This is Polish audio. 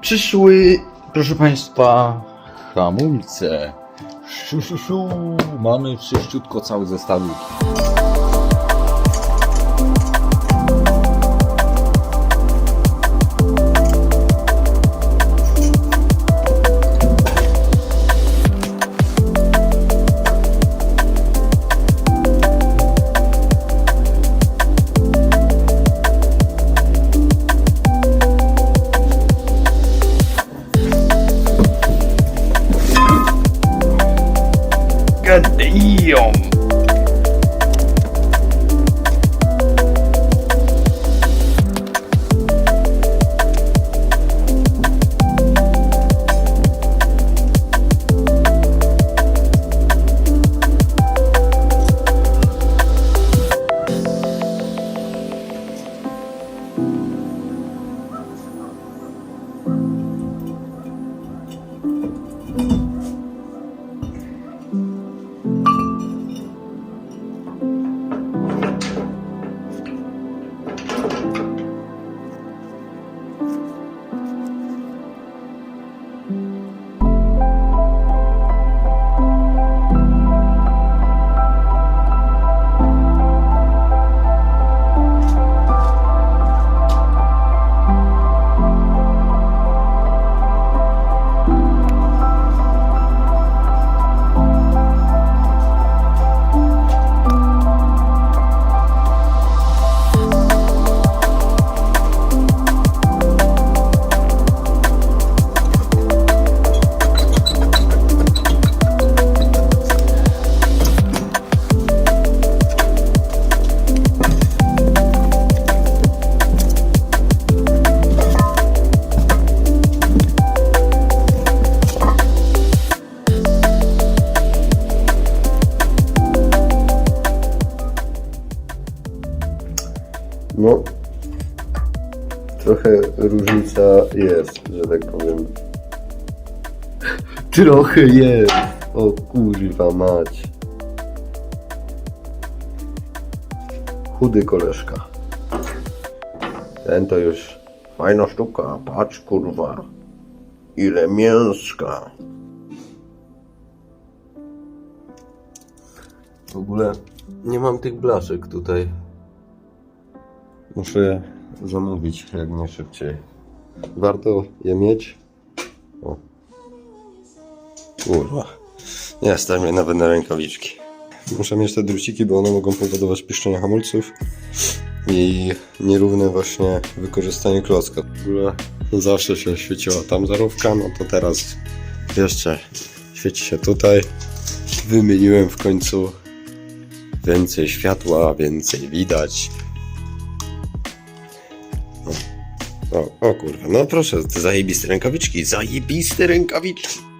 Przyszły, proszę Państwa, hamulce. Szu, szu, szu. Mamy wszyściutko cały zestawik. Damn. No, trochę różnica jest, że tak powiem. Trochę jest. O kurwa mać. Chudy koleżka. Ten to już fajna sztuka. Patrz kurwa. Ile mięska. W ogóle nie mam tych blaszek tutaj. Muszę je zamówić jak najszybciej. Warto je mieć? O. Kurwa. Nie stać mnie nawet na rękawiczki. Muszę mieć te druciki, bo one mogą powodować piszczenia hamulców i nierówne właśnie wykorzystanie klocka. W ogóle zawsze się świeciła tam zarówka, no to teraz jeszcze świeci się tutaj. Wymieniłem w końcu więcej światła, więcej widać. O, o kurwa, no proszę, te zajebiste rękawiczki, zajebiste rękawiczki.